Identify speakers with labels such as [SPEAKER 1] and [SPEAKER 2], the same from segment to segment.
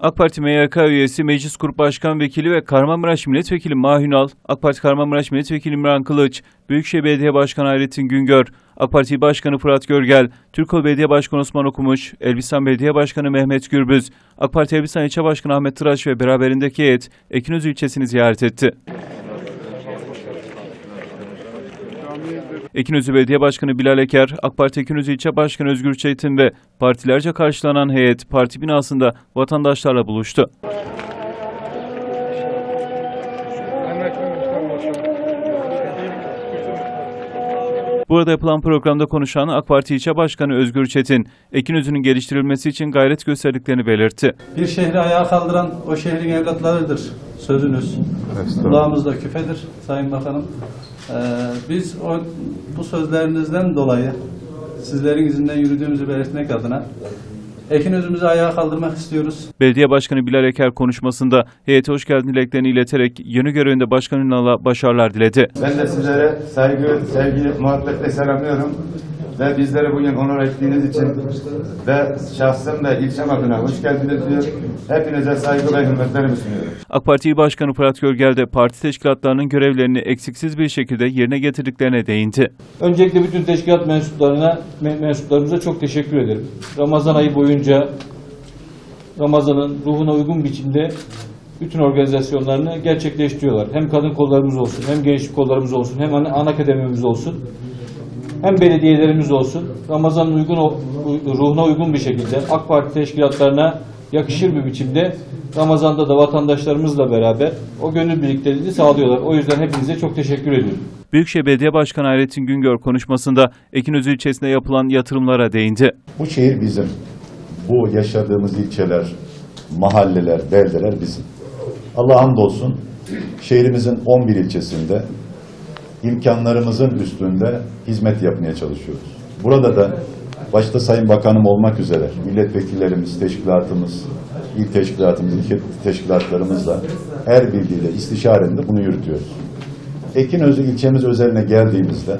[SPEAKER 1] AK Parti MYK üyesi Meclis Grup Başkan Vekili ve Kahramanmaraş Milletvekili Mahünal, AK Parti Kahramanmaraş Milletvekili İmran Kılıç, Büyükşehir Belediye Başkanı Hayrettin Güngör, AK Parti Başkanı Fırat Görgel, Türkoğlu Belediye Başkanı Osman Okumuş, Elbistan Belediye Başkanı Mehmet Gürbüz, AK Parti Elbistan İlçe Başkanı Ahmet Tıraş ve beraberindeki heyet Ekinözü ilçesini ziyaret etti. Ekinözü Belediye Başkanı Bilal Eker, AK Parti Ekinözü İlçe Başkanı Özgür Çetin ve partilerce karşılanan heyet parti binasında vatandaşlarla buluştu. Burada yapılan programda konuşan AK Parti İlçe Başkanı Özgür Çetin, Ekinözü'nün geliştirilmesi için gayret gösterdiklerini belirtti.
[SPEAKER 2] Bir şehri ayağa kaldıran o şehrin evlatlarıdır sözünüz. Kulağımızda küfedir Sayın Bakanım. Ee, biz o, bu sözlerinizden dolayı sizlerin izinden yürüdüğümüzü belirtmek adına Ekin özümüzü ayağa kaldırmak istiyoruz.
[SPEAKER 1] Belediye Başkanı Bilal Eker konuşmasında heyete hoş geldin dileklerini ileterek yeni görevinde Başkan Ünal'a başarılar diledi.
[SPEAKER 3] Ben de sizlere saygı, sevgi, muhabbetle selamlıyorum. Ve bizleri bugün onur ettiğiniz için ve şahsım ve ilçem adına hoş geldiniz diyor. Hepinize saygı ve hürmetlerimi sunuyorum.
[SPEAKER 1] AK Parti İl Başkanı Fırat Görgel de parti teşkilatlarının görevlerini eksiksiz bir şekilde yerine getirdiklerine değindi.
[SPEAKER 4] Öncelikle bütün teşkilat mensuplarına, me- mensuplarımıza çok teşekkür ederim. Ramazan ayı boyunca Ramazan'ın ruhuna uygun biçimde bütün organizasyonlarını gerçekleştiriyorlar. Hem kadın kollarımız olsun, hem gençlik kollarımız olsun, hem ana, ana akademimiz olsun, hem belediyelerimiz olsun. Ramazan'ın uygun ruhuna uygun bir şekilde AK Parti teşkilatlarına yakışır bir biçimde Ramazan'da da vatandaşlarımızla beraber o gönül birlikteliğini sağlıyorlar. O yüzden hepinize çok teşekkür ediyorum.
[SPEAKER 1] Büyükşehir Belediye Başkanı Hayrettin Güngör konuşmasında Ekinözü ilçesinde yapılan yatırımlara değindi.
[SPEAKER 5] Bu şehir bizim. Bu yaşadığımız ilçeler, mahalleler, beldeler bizim. Allah'a hamdolsun şehrimizin 11 ilçesinde imkanlarımızın üstünde hizmet yapmaya çalışıyoruz. Burada da başta Sayın Bakanım olmak üzere milletvekillerimiz, teşkilatımız, il teşkilatımız, ilçe teşkilatlarımızla her birliğiyle istişarende bunu yürütüyoruz. Ekinözü ilçemiz özeline geldiğimizde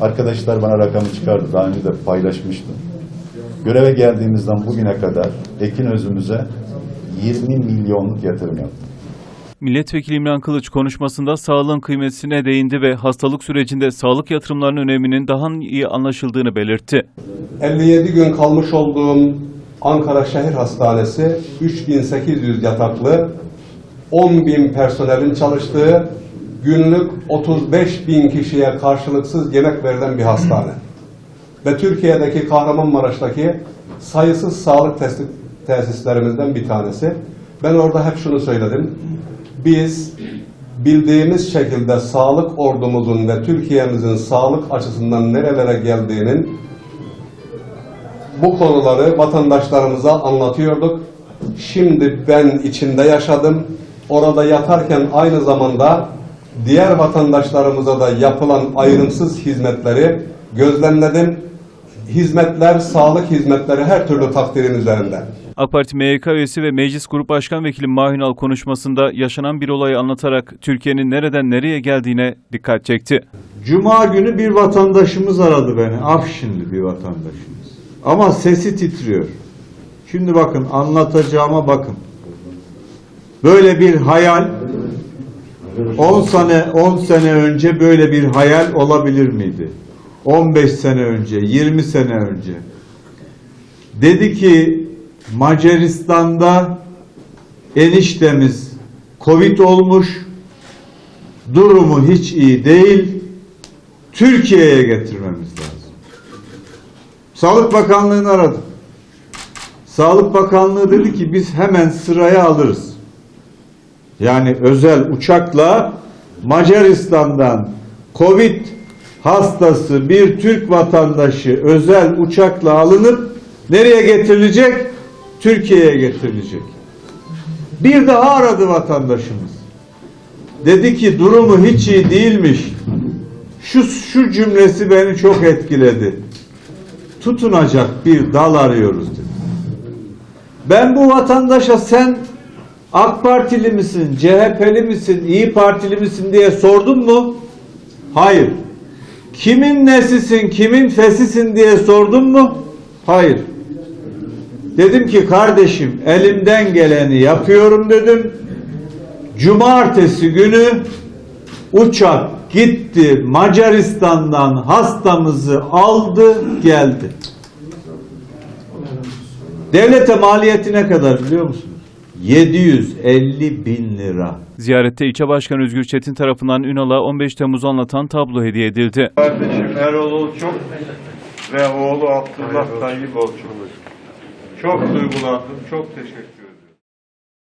[SPEAKER 5] arkadaşlar bana rakamı çıkardı. Daha önce de paylaşmıştım. Göreve geldiğimizden bugüne kadar Ekin özümüze 20 milyonluk yatırım yaptık.
[SPEAKER 1] Milletvekili İmran Kılıç konuşmasında sağlığın kıymetine değindi ve hastalık sürecinde sağlık yatırımlarının öneminin daha iyi anlaşıldığını belirtti.
[SPEAKER 6] 57 gün kalmış olduğum Ankara Şehir Hastanesi 3800 yataklı 10 bin personelin çalıştığı günlük 35 bin kişiye karşılıksız yemek verilen bir hastane. Ve Türkiye'deki Kahramanmaraş'taki sayısız sağlık tesislerimizden bir tanesi. Ben orada hep şunu söyledim. Biz bildiğimiz şekilde sağlık ordumuzun ve Türkiye'mizin sağlık açısından nerelere geldiğinin bu konuları vatandaşlarımıza anlatıyorduk. Şimdi ben içinde yaşadım. Orada yatarken aynı zamanda diğer vatandaşlarımıza da yapılan ayrımsız hizmetleri gözlemledim. Hizmetler, sağlık hizmetleri her türlü takdirin üzerinde.
[SPEAKER 1] AK Parti MYK üyesi ve Meclis Grup Başkan Vekili Mahünal konuşmasında yaşanan bir olayı anlatarak Türkiye'nin nereden nereye geldiğine dikkat çekti.
[SPEAKER 7] Cuma günü bir vatandaşımız aradı beni. Afşinli bir vatandaşımız. Ama sesi titriyor. Şimdi bakın anlatacağıma bakın. Böyle bir hayal 10 sene 10 sene önce böyle bir hayal olabilir miydi? 15 sene önce, 20 sene önce. Dedi ki Macaristan'da eniştemiz Covid olmuş. Durumu hiç iyi değil. Türkiye'ye getirmemiz lazım. Sağlık Bakanlığı'nı aradım. Sağlık Bakanlığı dedi ki biz hemen sıraya alırız. Yani özel uçakla Macaristan'dan Covid hastası bir Türk vatandaşı özel uçakla alınıp nereye getirilecek? Türkiye'ye getirilecek. Bir daha aradı vatandaşımız. Dedi ki durumu hiç iyi değilmiş. Şu, şu cümlesi beni çok etkiledi. Tutunacak bir dal arıyoruz dedi. Ben bu vatandaşa sen AK Partili misin, CHP'li misin, İyi Partili misin diye sordum mu? Hayır. Kimin nesisin, kimin fesisin diye sordum mu? Hayır. Dedim ki kardeşim elimden geleni yapıyorum dedim. Cumartesi günü uçak gitti Macaristan'dan hastamızı aldı geldi. Devlete maliyeti ne kadar biliyor musunuz? 750 bin lira.
[SPEAKER 1] Ziyarette ilçe başkanı Özgür Çetin tarafından Ünal'a 15 Temmuz'u anlatan tablo hediye edildi.
[SPEAKER 8] Kardeşim Erol Olçuk ve oğlu Abdullah Tayyip Olçuk. Çok duygulandım, çok teşekkür